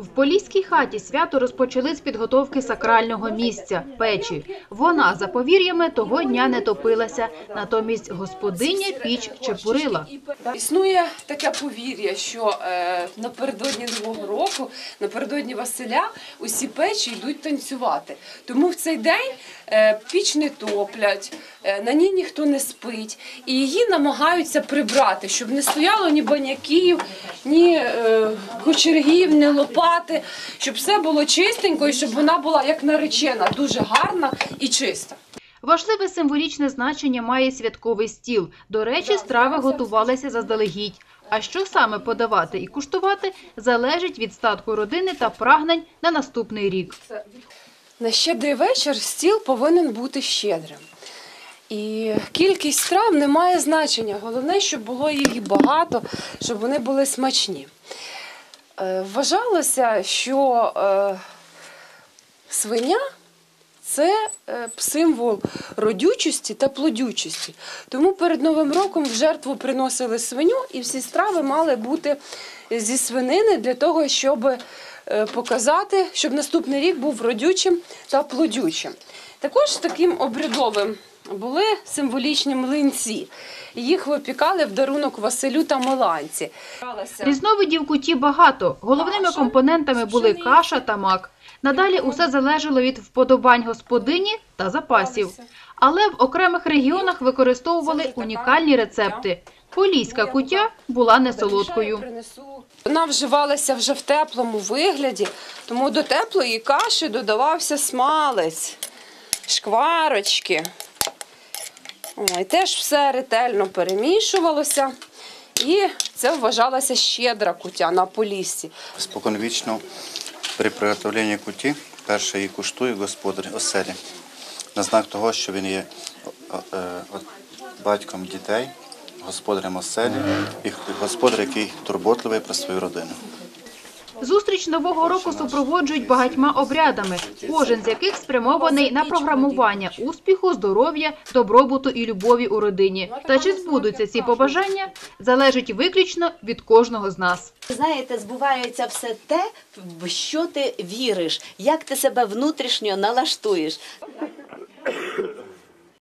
В поліській хаті свято розпочали з підготовки сакрального місця – печі. Вона, за повір'ями, того дня не топилася. Натомість господиня піч чепурила. Існує таке повір'я, що е, напередодні Нового року, напередодні Василя, усі печі йдуть танцювати. Тому в цей день е, піч не топлять, на ній ніхто не спить, і її намагаються прибрати, щоб не стояло ні баняків, ні е, кочергів, ні лопати, щоб все було чистенько і щоб вона була як наречена, дуже гарна і чиста. Важливе символічне значення має святковий стіл. До речі, страви готувалися заздалегідь. А що саме подавати і куштувати, залежить від статку родини та прагнень на наступний рік. На щедрий вечір стіл повинен бути щедрим. І кількість страв не має значення. Головне, щоб було їх багато, щоб вони були смачні. Е, Вважалося, що е, свиня це е, символ родючості та плодючості. Тому перед Новим роком в жертву приносили свиню, і всі страви мали бути зі свинини для того, щоб показати, щоб наступний рік був родючим та плодючим. Також таким обрядовим були символічні млинці. Їх випікали в дарунок Василю та Миланці. Різновидів куті багато. Головними компонентами були каша та мак. Надалі усе залежало від вподобань господині та запасів. Але в окремих регіонах використовували унікальні рецепти. Поліська кутя була не солодкою. Вона вживалася вже в теплому вигляді, тому до теплої каші додавався смалець, шкварочки. Ой, теж все ретельно перемішувалося. І це вважалася щедра кутя на поліссі. Споконвічно при приготовленні куті перше її куштує господар оселі. На знак того, що він є е, батьком дітей, господарем оселі і господар, який турботливий про свою родину. Зустріч нового року супроводжують багатьма обрядами, кожен з яких спрямований на програмування успіху, здоров'я, добробуту і любові у родині. Та чи збудуться ці побажання, залежить виключно від кожного з нас. Знаєте, збувається все те, в що ти віриш, як ти себе внутрішньо налаштуєш.